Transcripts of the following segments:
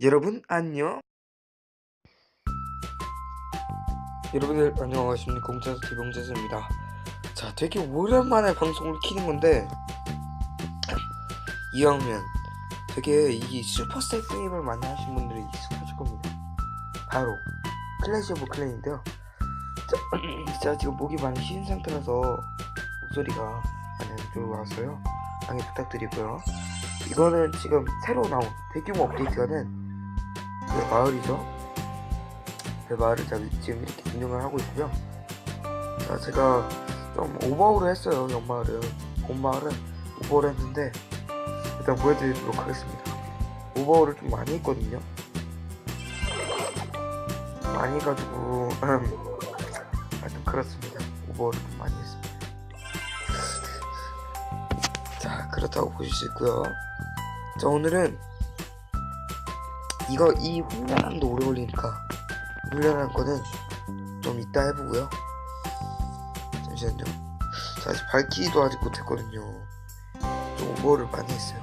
여러분 안녕. 여러분들 안녕하십니까 공차수 대병재수입니다. 자, 되게 오랜만에 방송을 키는 건데 이왕이면 되게 이 슈퍼셀 게임을 많이 하신 분들이 익숙하실 겁니다. 바로 클래시 오브 클랜인데요. 자, 제가 지금 목이 많이 쉬는 상태라서 목소리가 많이 안 좋아서요. 양해 부탁드리고요. 이거는 지금 새로 나온 대규모 업데이트가 된 그 마을이죠. 그 마을을 지금 이렇게 운영을 하고 있고요. 자, 제가 좀 오버홀을 했어요, 연마을은. 봄마을은 오버홀 했는데, 일단 보여드리도록 하겠습니다. 오버홀을 좀 많이 했거든요. 많이 해가지고, 하여튼 그렇습니다. 오버홀을 좀 많이 했습니다. 자, 그렇다고 보실 수 있고요. 자, 오늘은 이거 이 훈련함도 오래 걸리니까 훈련한 거는 좀 이따 해보고요. 잠시만요. 자, 아직 밝히기도 아직 못했거든요. 좀 오버를 많이 했어요.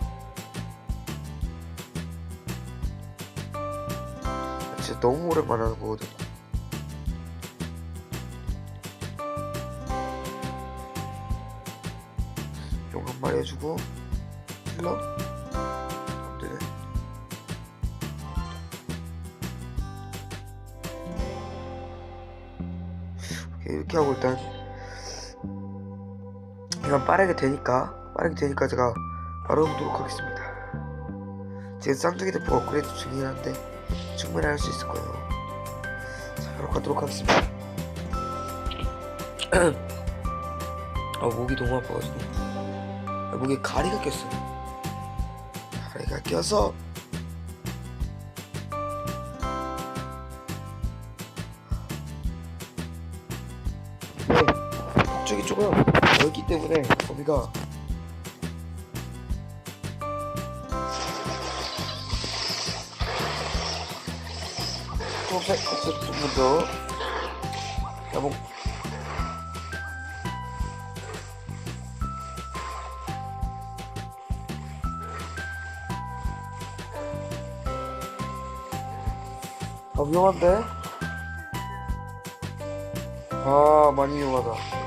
진짜 너무 오랜만에 하는 거거든요. 용한 마리 해주고 힐러 이, 이렇게 하고 일단 이건 빠르게 되니까 빠르게 되니까 제가 바로 해보도록 하겠습니다. 지금 쌍둥이 대포 업그레이드 중이긴 한데 충분히 할 수 있을 거예요. 자 바로 가도록 하겠습니다. 아 목이 너무 아파가지고. 아, 목에 가리가 꼈어요. 가리가 껴서 폭죽이 조금 넓기 때문에 거기가 좀 먼저 야봉 아 위험한데? 아 많이 위험하다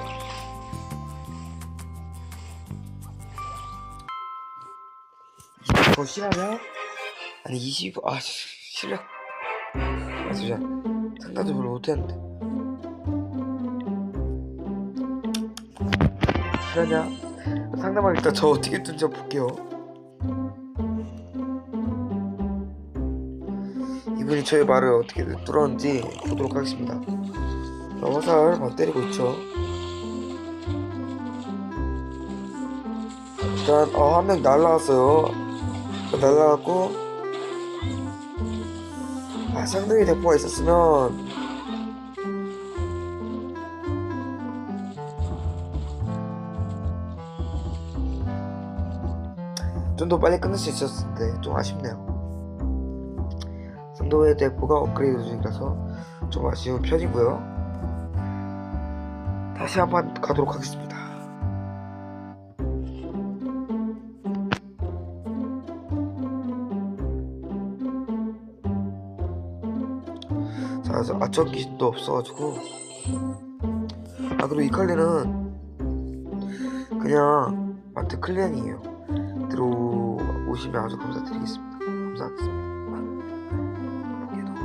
더 실하냐? 아니 20... 아 씨, 실력. 아 진짜. 상담도 별로 못했는데. 실하냐? 상담할 일단 저 어떻게 뜬지 볼게요. 이분이 저의 말을 어떻게 뚫었는지 보도록 하겠습니다. 자, 화살 막 때리고 있죠. 일단 어, 한 명 날라갔어요 날라갔고 아 상등이 대포가 있었으면. 좀 더 빨리 끝낼 수 있었을 텐데 좀 아쉽네요. 상도의 대포가 업그레이드 중이라서 좀 아쉬운 편이고요. 다시 한번 가도록 하겠습니다 그래서 귀신도 없어가지고. 아 그리고 이 칼리는 그냥 마트 클랜이에요. 들어오시면 아주 감사드리겠습니다. 감사하겠습니다. 목이 너무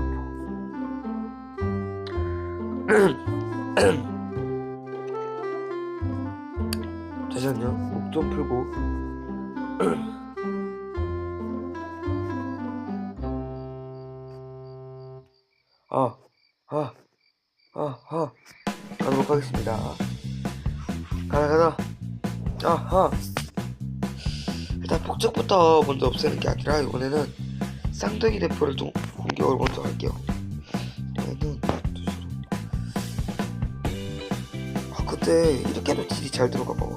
잠시만요. 목 좀 풀고 아, 아, 아, 가도록 하겠습니다. 가자, 가자. 아, 아. 일단 폭죽부터 먼저 없애는 게 아니라 이번에는 쌍둥이 대포를 좀 공격을 먼저 할게요. 얘는. 아, 근데 이렇게도 딜이 잘 들어가 봐.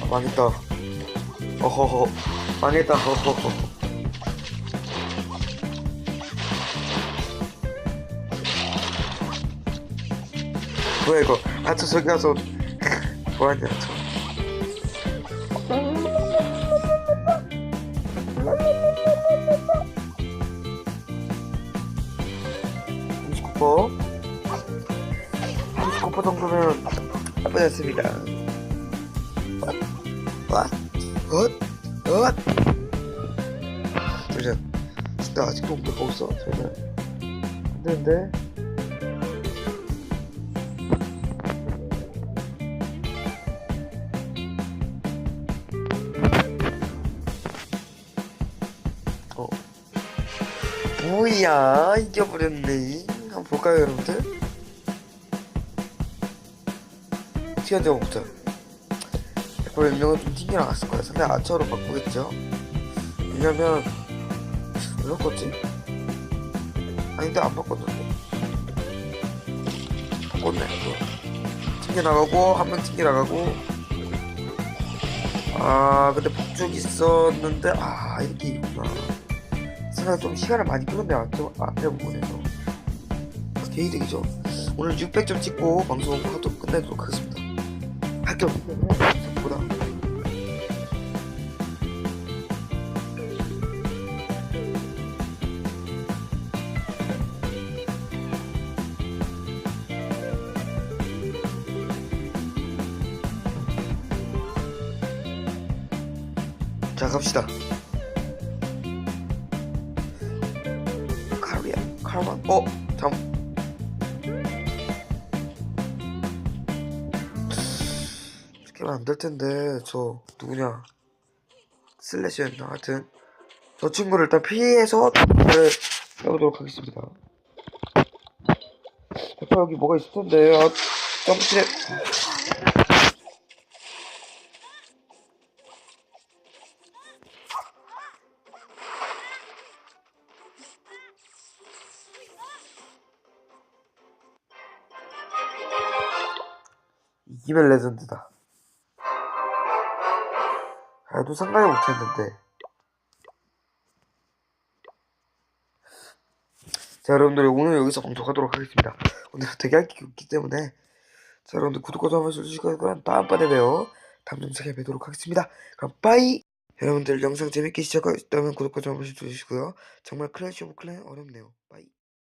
아, 망했다. 어허허 망했다. 허허허 뭐야 이거? 아저 저기 가서 뭐하냐 저. 뭐? 99% 정도면 나쁘지 않습니다. 왓? 왓? 왓? 잠시만 진짜 아직도 공격 없어? 저는 안되는데? 어. 뭐야 이겨버렸네. 한번 볼까요 여러분들? 어떻게 한지 한번 보자 100% 명은 좀 튕겨 나갔을 거야 상대 아처로 바꾸겠죠? 왜냐면 왜 바꿨지? 아닌데 안 바꿨는데. 바꿨네 이거. 튕겨 나가고 한 명 튕겨 나가고. 아 근데 폭죽 있었는데 아 이렇게 있구나. 생각 좀 시간을 많이 끌었네 앞에, 앞에 부분에서. 개이득이죠? 오늘 600점 찍고 방송 하도 끝내도록 하겠습니다. 할게 보다. 자 갑시다. 카리아 카르만 어 하면 안 될 텐데 저 누구냐? 슬래시였나? 하여튼 저 친구를 일단 피해서 를 해보도록 하겠습니다. 대파 여기 뭐가 있을 텐데 아 점프실에 이기면 레전드다 그래도 상관이 못했는데. 자 여러분들 오늘 여기서 방송하도록 하겠습니다. 오늘 되게 할게 없기 때문에. 자 여러분들 구독과 좋아요 해주시고 그럼 다음번에 봬요. 다음 영상에 뵙도록 하겠습니다. 그럼 빠이! 여러분들 영상 재밌게 시청하셨다면 구독과 좋아요 해주시고요. 정말 클래시 오브 클랜 어렵네요. 빠이